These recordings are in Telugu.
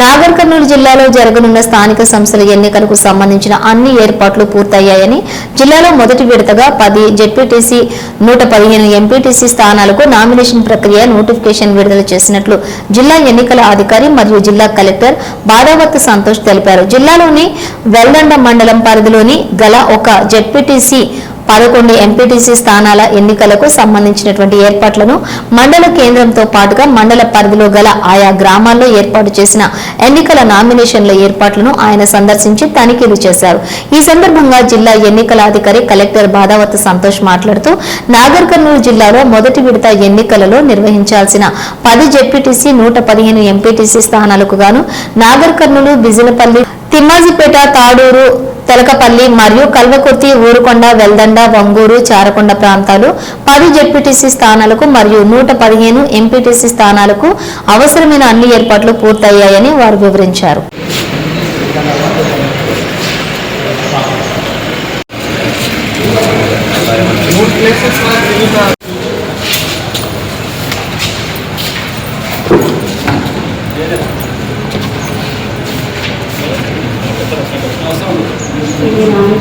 నాగర్ కర్నూలు జిల్లాలో జరగనున్న స్థానిక సంస్థల ఎన్నికలకు సంబంధించిన అన్ని ఏర్పాట్లు పూర్తయ్యాయని జిల్లాలో మొదటి విడతగా పది జెడ్పీటీసీ నూట పదిహేను ఎంపీటీసీ స్థానాలకు నామినేషన్ ప్రక్రియ నోటిఫికేషన్ విడుదల చేసినట్లు జిల్లా ఎన్నికల అధికారి మరియు జిల్లా కలెక్టర్ బాదావత్ సంతోష్ తెలిపారు. జిల్లాలోని వెల్దండ మండలం పరిధిలోని గల ఒక జెడ్పీటీసీ పదకొండు ఎంపీటీసీ స్థానాల ఎన్నికలకు సంబంధించినటువంటి ఏర్పాట్లను మండల కేంద్రంతో పాటుగా మండల పరిధిలో గల ఆయా గ్రామాల్లో ఏర్పాటు చేసిన ఎన్నికల నామినేషన్ల ఏర్పాట్లను ఆయన సందర్శించి తనిఖీలు చేశారు. ఈ సందర్భంగా జిల్లా ఎన్నికల అధికారి కలెక్టర్ బాధావత్ సంతోష్ మాట్లాడుతూ నాగర్ కర్నూలు జిల్లాలో మొదటి విడత ఎన్నికలలో నిర్వహించాల్సిన పది జెడ్పీటీసీ నూట పదిహేను ఎంపీటీసీ స్థానాలకు గాను నాగర్ కర్నూలు బిజినపల్లి తిమ్మాజిపేట తాడూరు తెలకపల్లి మరియు కల్వకుర్తి ఊరుకొండ వెల్దండ వంగూరు చారకొండ ప్రాంతాలు పది జెడ్పీటీసీ స్థానాలకు మరియు నూట పదిహేను ఎంపీటీసీ స్థానాలకు అవసరమైన అన్ని ఏర్పాట్లు పూర్తయ్యాయని వారు వివరించారు.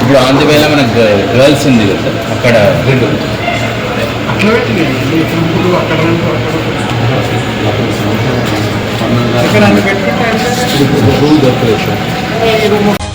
ఇప్పుడు ఆన్ ది వేలో గర్ల్స్ ఉంది కదా అక్కడ అట్లా పెట్టింది అక్కడ